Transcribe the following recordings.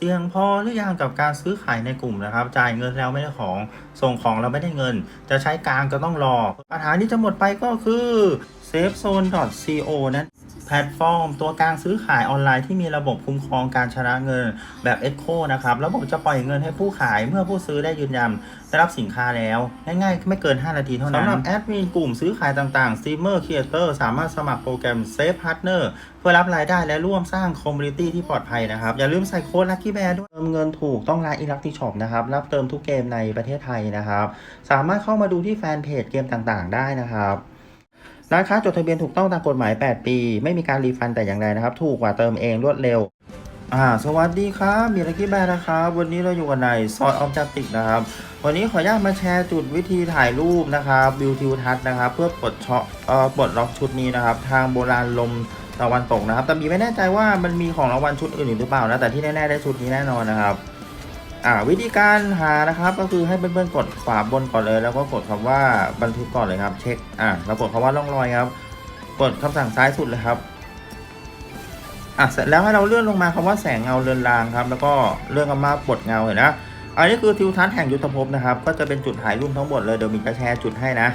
เสี่ยงพอหรือยังกับการซื้อขายในกลุ่มนะครับ จ่ายเงินแล้วไม่ได้ของ ส่งของเราไม่ได้เงิน จะใช้กลางก็ต้องรอ ปัญหาที่จะหมดไปก็คือ safezone.co นั้น แพลตฟอร์ม ตัวกลางซื้อขายออนไลน์ที่มีระบบคุ้มครองการชำระเงินแบบ Echo นะครับ ระบบจะปล่อยเงินให้ผู้ขายเมื่อผู้ซื้อได้ยืนยันได้รับสินค้าแล้ว ง่ายๆ ไม่เกิน 5 นาทีเท่านั้นสำหรับแอดมินกลุ่มซื้อขายต่างๆ Streamer Creator สามารถสมัครโปรแกรม Safe Partner เพื่อรับรายได้และร่วมสร้างคอมมูนิตี้ที่ปลอดภัยนะครับ อย่าลืมใส่โค้ด Lucky Bear ด้วยเติมเงินถูกต้องร้าน Electric Shop นะครับ รับเติมทุกเกมในประเทศไทยนะครับ สามารถเข้ามาดูที่แฟนเพจเกมต่างๆ ได้นะครับ ร้านค้าจดทะเบียนถูกต้องตามกฎหมาย 8 ปี ไม่มีการรีฟันแต่อย่างใดนะครับ ถูกกว่าเติมเองรวดเร็ว อ่า สวัสดีครับ มีลักกี้แบร์นะครับ วันนี้เราอยู่กันในซอยออบจัติกนะครับ วันนี้ขออนุญาตมาแชร์จุดวิธีถ่ายรูปนะครับวิวทิวทัศน์นะครับ เพื่อปลดเชาะเอ่อปลดล็อกชุดนี้นะครับ ทางโบราณลมตะวันตกนะครับ แต่มีไม่แน่ใจว่ามันมีของรางวัลชุดอื่นอีกหรือเปล่านะ แต่ที่แน่ๆได้ชุดนี้แน่นอนนะครับ อ่าวิธีการหานะครับก็คือให้เพื่อนๆกดขวาบนก่อนเลย แล้วก็กดคำว่าบันทึกก่อนเลยครับ เช็คอ่าแล้วกดคำว่าล่องรอยครับ กดคำสั่งซ้ายสุดเลยครับอะเสร็จแล้วให้เราเลื่อนลงมาคำว่าแสงเงาเรือนรางครับ แล้วก็เลื่อนคำว่าปลดเงาเห็นนะอันนี้คือทิวทัศน์แห่งยุทธภพนะครับ ก็จะเป็นจุดถ่ายรูปทั้งหมดเลยเดี๋ยวมีจะแชร์จุดให้นะ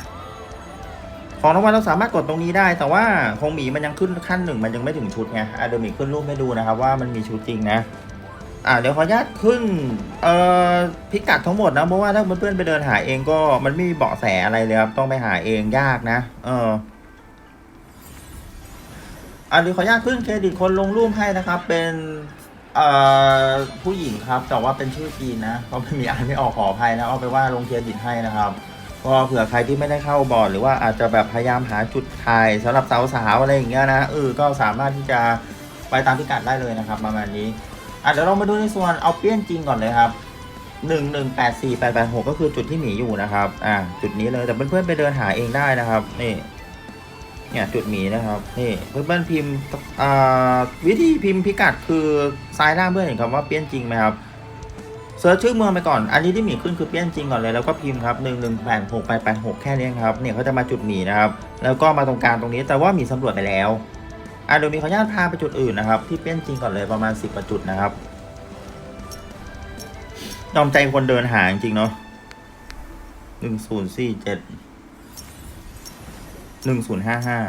ของรางวัลเราสามารถกดตรงนี้ได้ แต่ว่าคงหมีมันยังขึ้นขั้นหนึ่งมันยังไม่ถึงชุดไงอะเดี๋ยวมีขึ้นรูปให้ดูนะครับว่ามันมีชุดจริงนะ อ่าเดี๋ยวขออนุญาตขึ้นเอ่อพิกัดทั้งหมดนะเพราะว่าถ้าเพื่อนๆไปเดินหาเองก็มันไม่มีเบาะแสอะไรเลยครับต้องไปหาเองยากนะ เอออ่าเดี๋ยวขออนุญาตขึ้นเครดิตคนลงรูปให้นะครับ เป็นเอ่อผู้หญิงครับ แต่ว่าเป็นชื่อจีนนะก็ไม่มีอ่านไม่ออกขออภัยนะเอาไปว่าลงเครดิตให้นะครับก็เผื่อใครที่ไม่ได้เข้าบอร์ดหรือว่าอาจจะแบบพยายามหาจุดถ่ายสำหรับสาวๆอะไรอย่างเงี้ยนะเออก็สามารถที่จะไปตามพิกัดได้เลยนะครับ ประมาณนี้ อะเดี๋ยวเรามาดูในส่วนเอาเปี้ยนจริงก่อนเลยครับหนึ่งหนึ่งแปดสี่แปดแปดหกก็คือจุดที่หมีอยู่นะครับ อ่า จุดนี้เลยแต่เพื่อนๆไปเดินหาเองได้นะครับ นี่ เนี่ยจุดหมีนะครับ นี่เพื่อนๆพิมพ์อ่าวิธีพิมพ์พิกัดคือซ้ายล่างเพื่อนเห็นคำว่าเปี้ยนจริงไหมครับเซิร์ชชื่อเมืองไปก่อน อันนี้ที่หมีขึ้นคือเปี้ยนจริงก่อนเลยแล้วก็พิมพ์ครับหนึ่งหนึ่งแปดหกแปดแปดหกแค่นี้ครับ เนี่ยเขาจะมาจุดหมีนะครับ แล้วก็มาตรงกลางตรงนี้แต่ว่าหมีสำรวจไปแล้ว อะเดี๋ยวมีขออนุญาตพาไปจุดอื่นนะครับ ที่เปี้ยนจริงก่อนเลยประมาณสิบกว่าจุดนะครับยอมใจคนเดินหาจริงเนาะหนึ่งศูนย์สี่เจ็ดหนึ่งศูนย์ห้าห้า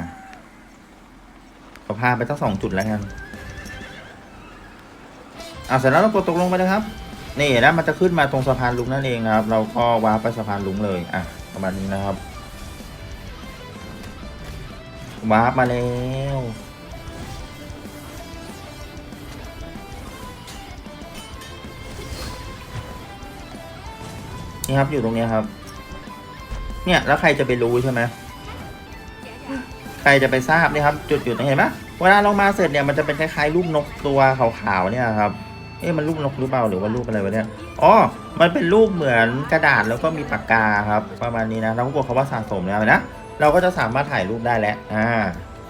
ขอพาไปตั้งสองจุดแล้วกันอะเสร็จแล้วเรากดตกลงไปเลยครับ นี่แล้วมันจะขึ้นมาตรงสะพานลุงนั่นเองนะครับ เราก็วาร์ปไปสะพานลุงเลยอะประมาณนี้นะครับวาร์ปมาแล้ว นี่ครับอยู่ตรงเนี้ยครับ เนี่ยแล้วใครจะไปรู้ใช่ไหมใครจะไปทราบเนี่ยครับ จุดอยู่ตรงเห็นไหมเวลาเรามาเสร็จเนี่ยมันจะเป็นคล้ายๆรูปนกตัวขาวๆเนี่ยครับเอ๊ะมันรูปนกหรือเปล่าหรือว่ารูปอะไรวะเนี่ยอ๋อมันเป็นรูปเหมือนกระดาษแล้วก็มีปากกาครับ ประมาณนี้นะเราก็บอกดคำว่าสะสมแล้วนะเราก็จะสามารถถ่ายรูปได้แล้วอ่า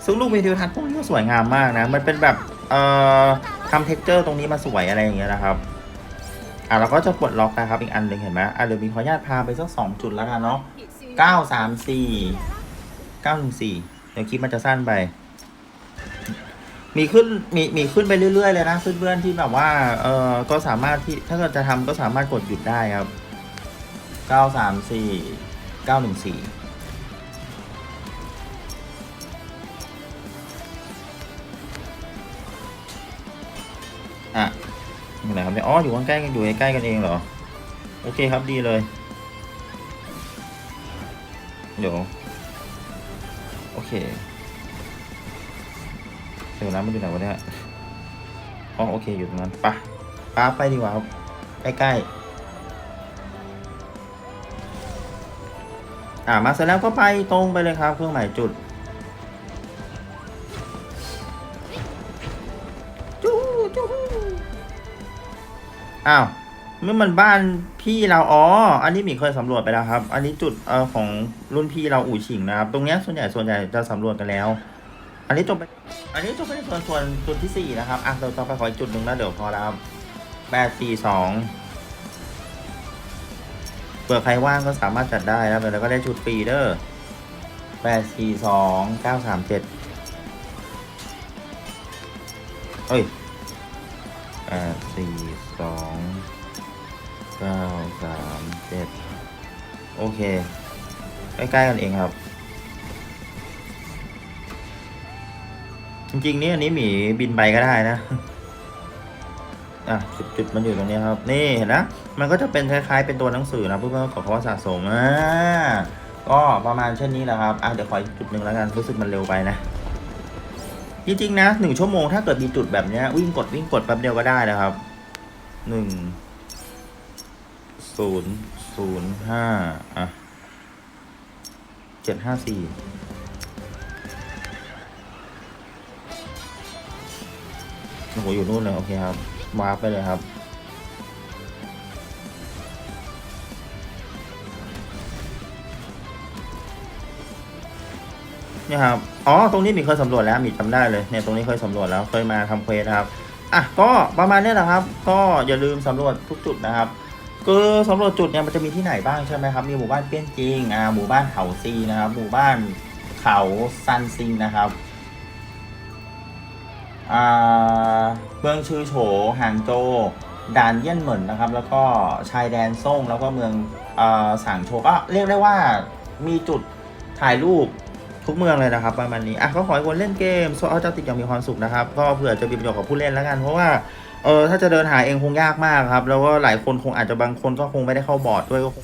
ซึ่งรูปวิดีโอทัศน์พวกนี้ก็สวยงามมากนะ มันเป็นแบบเอ่อทำเท็กเจอร์ตรงนี้มาสวยอะไรอย่างเงี้ยนะครับ อะเราก็จะปลดล็อกนะครับอีกอันหนึ่งเห็นไหมอะเดี๋ยวมีขออนุญาตพาไปสักสองจุดแล้วกันเนาะเก้าสามสี่เก้าหนึ่งสี่เดี๋ยวคลิปมันจะสั้นไป มีขึ้นมีมีขึ้นไปเรื่อยๆเลยนะเพื่อนๆที่แบบว่าเออก็สามารถที่ถ้าเกิดจะทำก็สามารถกดหยุดได้ครับเก้าสามสี่เก้าหนึ่งสี่อะ อยู่ไหนครับเนี่ยอ๋ออยู่ใกล้กันอยู่ใกล้กันเองเหรอโอเคครับดีเลย เดี๋ยวโอเคเดี๋ยวนะมันอยู่ไหนวะเนี่ยอ๋อโอเคอยู่ตรงนั้นปะป้าไปดีกว่าครับใกล้ๆอ่ามาเสร็จแล้วก็ไปตรงไปเลยครับ เครื่องหมายจุด อ้าวนี่อมันบ้านพี่เราอ๋อ อันนี้หมีเคยสำรวจไปแล้วครับ อันนี้จุดเอ่อของรุ่นพี่เราอู่ฉิงนะครับ ตรงเนี้ยส่วนใหญ่ส่วนใหญ่จะสำรวจกันแล้ว อันนี้จบไป อันนี้จบไปในส่วนส่วนจุดที่สี่นะครับ อะเราต่อไปขออีกจุดหนึ่งนะเดี๋ยวพอแล้วครับแปดสี่สองเปิดใครว่างก็สามารถจัดได้นะแล้วก็ได้ชุดฟรีเด้อแปดสี่สองเก้าสามเจ็ดเอ้ย แปดสี่สองเก้าสามเจ็ดโอเค ใกล้ๆกันเองครับ จริงๆนี่อันนี้หมีบินไปก็ได้นะอะจุดจุดมันอยู่ตรงนี้ครับ นี่เห็นนะ มันก็จะเป็นคล้ายๆเป็นตัวหนังสือนะเพื่อนๆขอคำว่าสะสมอ่าก็ประมาณเช่นนี้แหละครับอะเดี๋ยวขออีกจุดหนึ่งแล้วกันรู้สึกมันเร็วไปนะ จริงๆนะหนึ่งชั่วโมงถ้าเกิดมีจุดแบบเนี้ยวิ่งกดวิ่งกดแป๊บเดียวก็ได้นะครับหนึ่งศูนย์ศูนย์ห้าอะเจ็ดห้าสี่โอ้โหอยู่นู่นเลยโอเคครับวาร์ปไปเลยครับ นี่ครับ อ๋อ ตรงนี้มีเคยสำรวจแล้วมีจำได้เลย เนี่ย ตรงนี้เคยสำรวจแล้ว เคยมาทำเควสนะครับ อะ ก็ประมาณนี้แหละครับ ก็อย่าลืมสำรวจทุกจุดนะครับคือสำรวจจุดเนี่ยมันจะมีที่ไหนบ้างใช่ไหมครับ มีหมู่บ้านเปี้ยนจริง อ่า หมู่บ้านเขาซีนะครับ หมู่บ้านเขาซันซิงนะครับ อ่า เมืองชื่อโฉหางโจด่านเยี่ยนเหมินนะครับ แล้วก็ชายแดนซ่งแล้วก็เมืองอ่าสางโชก็เรียกได้ว่ามีจุดถ่ายรูป ทุกเมืองเลยนะครับประมาณนี้อะก็ขอให้คนเล่นเกมโซเอาเจ้าติดอย่างมีความสุขนะครับ ก็เผื่อจะมีประโยชน์กับผู้เล่นแล้วกันเพราะว่าเออถ้าจะเดินหาเองคงยากมากครับ แล้วก็หลายคนคงอาจจะบางคนก็คงไม่ได้เข้าบอร์ดด้วยก็คง